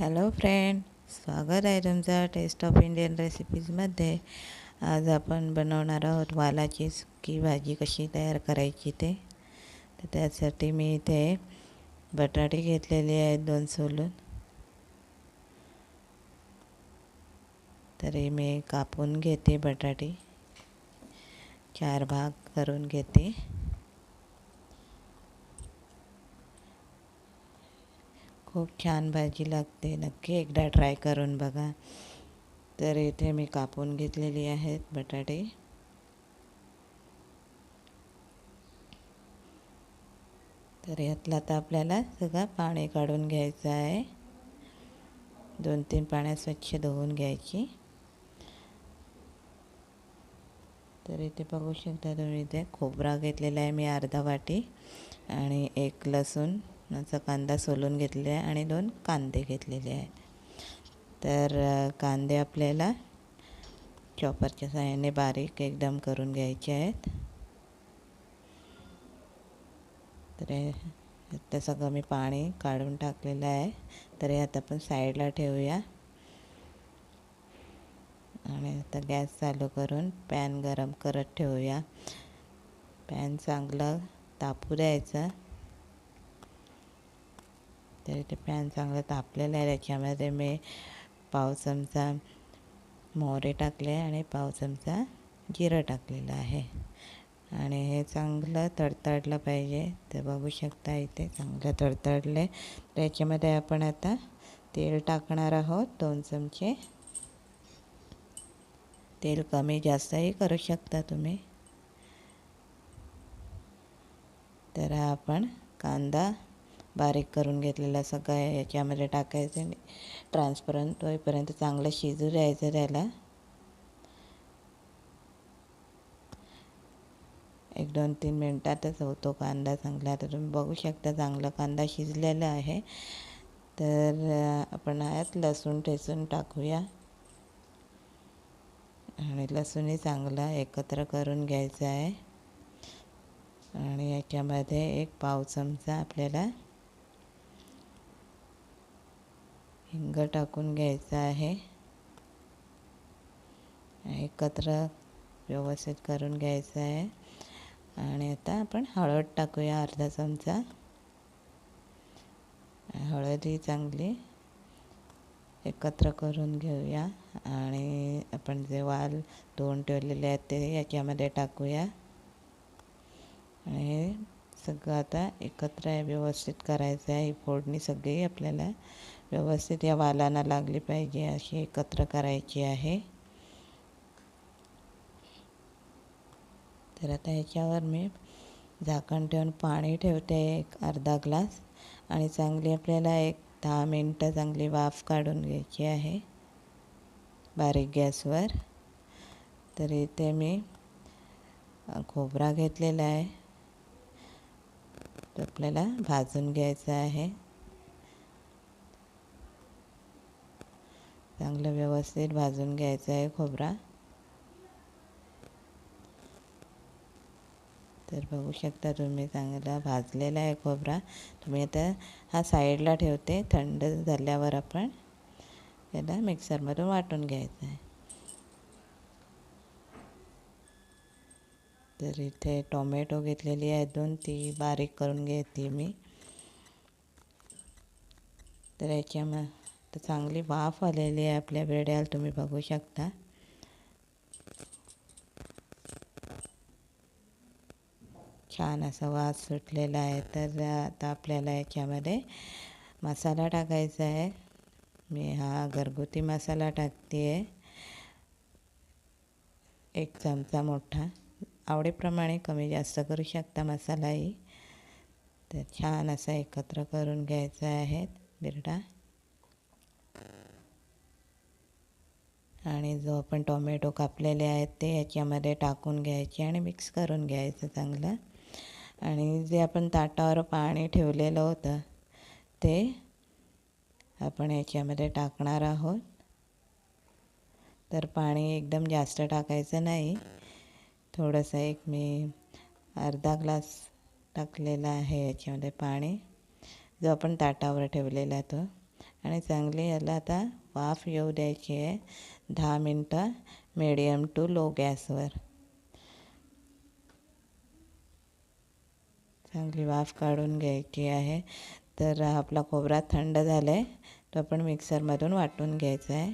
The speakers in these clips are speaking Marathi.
हॅलो फ्रेंड स्वागत आहे तुमचं टेस्ट ऑफ इंडियन रेसिपीजमध्ये आज आपण बनवणार आहोत वालाची सुकी भाजी कशी तयार करायची ते. तर त्यासाठी मी इथे बटाटे घेतलेले आहेत दोन सोलून. तरी मी कापून घेते बटाटे. चार भाग करून घेते. खूप छान भाजी लागते. नक्की एकदा ट्राय करून बघा. तर इथे मी कापून घेतलेली आहेत बटाटे. तर यातलं आता आपल्याला सगळं पाणी काढून घ्यायचं आहे. दोन तीन पाण्यात स्वच्छ धुवून घ्यायची. तर इथे बघू शकता तुम्ही इथे खोबरा घेतलेला आहे मी अर्धा वाटी आणि एक लसूण. असा कांदा सोलून घेतले आहे आणि दोन कांदे घेतलेले आहेत. तर कांदे आपल्याला चॉपरच्या सहाय्याने बारीक एकदम करून घ्यायचे आहेत. तर आता सगळं मी पाणी काढून टाकलेलं आहे. तर हे आता आपण साईडला ठेवूया. आणि आता गॅस चालू करून पॅन गरम करत ठेवूया. पॅन चांगलं तापू द्यायचं. तर इथे पॅन चांगलं तापलेलं आहे. त्याच्यामध्ये मी पाव चमचा मोहरे टाकले आणि पाव चमचा जिरं टाकलेलं आहे. आणि हे चांगलं तडतडलं पाहिजे. तर बघू शकता इथे चांगलं तडतडले. त्याच्यामध्ये आपण आता तेल टाकणार आहोत. दोन चमचे. तेल कमी जास्तही करू शकता तुम्ही. तर आपण कांदा बारीक करून घेतलेला सगळं याच्यामध्ये टाकायचं ट्रान्सपरंट होईपर्यंत चांगलं शिजू द्यायचं त्याला. एक दोन तीन मिनटातच होतो कांदा चांगला. तर तुम्ही बघू शकता चांगला कांदा शिजलेला आहे. तर आपण यात लसूण ठेचून टाकूया. आणि लसूणही चांगला एकत्र करून घ्यायचा आहे. आणि याच्यामध्ये एक पाव चमचा आपल्याला हिंग टाकून घ्यायचं आहे. एकत्र व्यवस्थित करून घ्यायचं आहे. आणि आता आपण हळद टाकूया अर्धा चमचा. हळद ही चांगली एकत्र करून घेऊया. आणि आपण जे वाल धुवून ठेवलेले आहेत ते याच्यामध्ये टाकूया. आणि सगळं आता एकत्र व्यवस्थित करायचं आहे. ही फोडणी सगळी आपल्याला व्यवस्थित या वालांना लागली पाहिजे अशी एकत्र करायची आहे. तर आता ह्याच्यावर मी झाकण ठेवून पाणी ठेवते एक अर्धा ग्लास आणि चांगली आपल्याला एक दहा मिनटं चांगली वाफ काढून घ्यायची आहे बारीक गॅसवर. तर इथे मी खोबरा घेतलेला आहे. तो आपल्याला भाजून घ्यायचा आहे. चांगलं व्यवस्थित भाजून घ्यायचं आहे खोबरा. तर बघू शकता तुम्ही चांगला भाजलेला आहे खोबरा. तुम्ही आता हा साईडला ठेवते थंड झाल्यावर आपण त्याला मिक्सरमधून वाटून घ्यायचं आहे. तर इथे टोमॅटो घेतलेली आहे दोन ती बारीक करून घेते मी. तर याच्यामध्ये तर चांगली वाफ आलेली आहे आपल्या बेड्याला तुम्ही बघू शकता. छान असा वास सुटलेला आहे. तर आता आपल्याला याच्यामध्ये मसाला टाकायचा आहे. मी हा घरगुती मसाला टाकते आहे एक चमचा मोठा. आवडीप्रमाणे कमी जास्त करू शकता मसालाही. तर छान असा एकत्र करून घ्यायचा आहे बिरडा. आणि जो आपण टोमॅटो कापलेले आहेत ते याच्यामध्ये टाकून घ्यायचे आणि मिक्स करून घ्यायचं चांगलं. आणि जे आपण ताटावर पाणी ठेवलेलं होतं ते आपण याच्यामध्ये टाकणार आहोत. तर पाणी एकदम जास्त टाकायचं नाही. थोडंसं एक मी अर्धा ग्लास टाकलेला आहे याच्यामध्ये पाणी जो आपण ताटावर ठेवलेला तो. आणि चांगली याला आता वाफ येऊ द्यायची आहे. दहा मिनटं मिडियम टू लो गॅसवर. चांगली वाफ काढून घ्यायची आहे. तर आपला खोबरा थंड झाला आहे तो आपण मिक्सरमधून वाटून घ्यायचा आहे.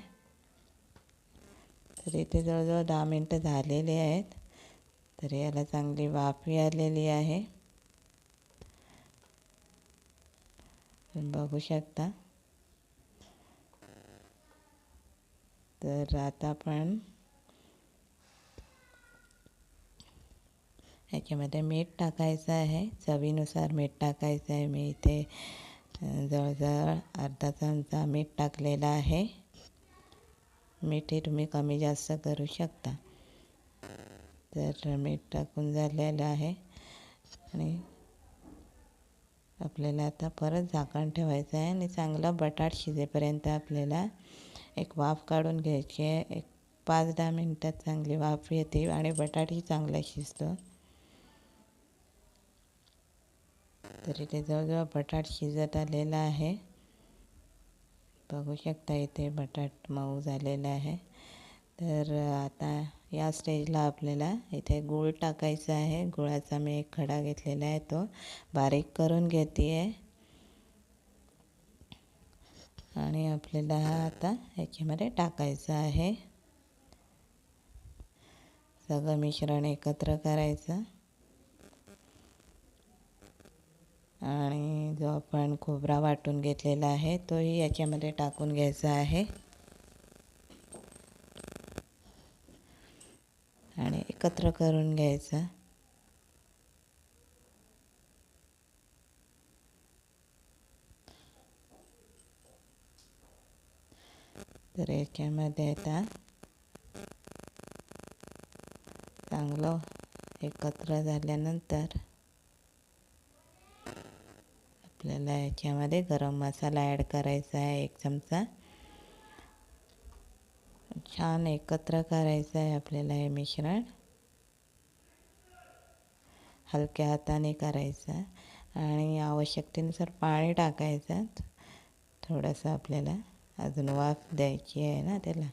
तर इथे जवळजवळ दहा मिनटं झालेली आहेत. तर याला चांगली वाफही आलेली आहे. बघू शकता. तर आता आपण ह्याच्यामध्ये मीठ टाकायचं आहे. चवीनुसार मीठ टाकायचं आहे. मी इथे जवळजवळ अर्धा चमचा मीठ टाकलेला आहे. मीठही तुम्ही कमी जास्त करू शकता. तर मीठ टाकून झालेलं आहे. आणि आपल्याला आता परत झाकण ठेवायचं आहे आणि चांगला बटाट शिजेपर्यंत आपल्याला एक वाफ काढून घ्यायची आहे. एक पाच दहा मिनटात चांगली वाफ येते आणि बटाटही चांगला शिजतो तर इथे जवळजवळ बटाट शिजत आलेला आहे. बघू शकता इथे बटाट मऊ झालेला आहे. तर आता या स्टेजला आपल्याला इथे गूळ टाकायचा आहे. गुळाचा मी एक खडा घेतलेला आहे तो. बारीक करून घेते आहे आणि आपल्याला हा आता याच्यामध्ये टाकायचं आहे. सगळं मिश्रण एकत्र करायचं. आणि जो आपण खोबरा वाटून घेतलेला आहे तोही याच्यामध्ये टाकून घ्यायचा आहे. आणि एकत्र करून घ्यायचं. तर याच्यामध्ये आता चांगलं एकत्र झाल्यानंतर आपल्याला याच्यामध्ये गरम मसाला ॲड करायचा आहे एक चमचा. छान एकत्र करायचं आहे आपल्याला हे मिश्रण. हलक्या हाताने करायचं आणि आवश्यकतेनुसार पाणी टाकायचं थोडंसं आपल्याला. अजून वाफ द्यायची आहे ना त्याला.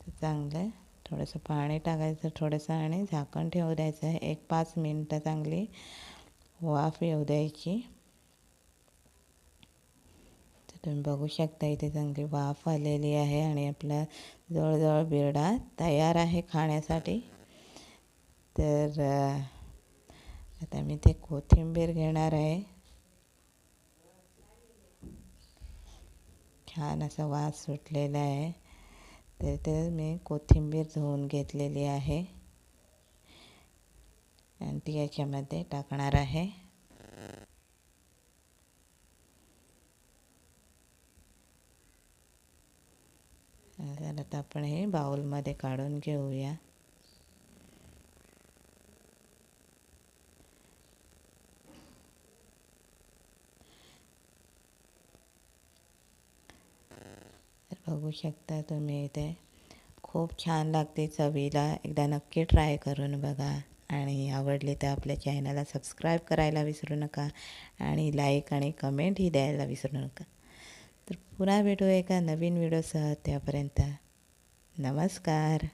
तर चांगलं थोडंसं पाणी टाकायचं थोडंसं आणि झाकण ठेवू द्यायचं आहे. एक पाच मिनटं चांगली वाफ येऊ द्यायची. तर तुम्ही बघू शकता इथे चांगली वाफ आलेली आहे आणि आपला जवळजवळ बिरडा तयार आहे खाण्यासाठी. तर आता मी ते कोथिंबीर घेणार आहे. छान असा वास सुटलेला आहे. तर ते मी कोथिंबीर धुवून घेतलेली आहे. आणि ती याच्यामध्ये टाकणार आहे. आता आपण हे बाउलमध्ये काढून घेऊया तर बघू शकता तुम्ही इथे. खूप छान लागते चवीला. एकदा नक्की ट्राय करून बघा. आणि आवडली तर आपल्या चॅनलला सबस्क्राईब करायला विसरू नका. आणि लाईक आणि कमेंटही द्यायला विसरू नका. तर पुन्हा भेटू एका नवीन व्हिडिओसह त्यापर्यंत नमस्कार.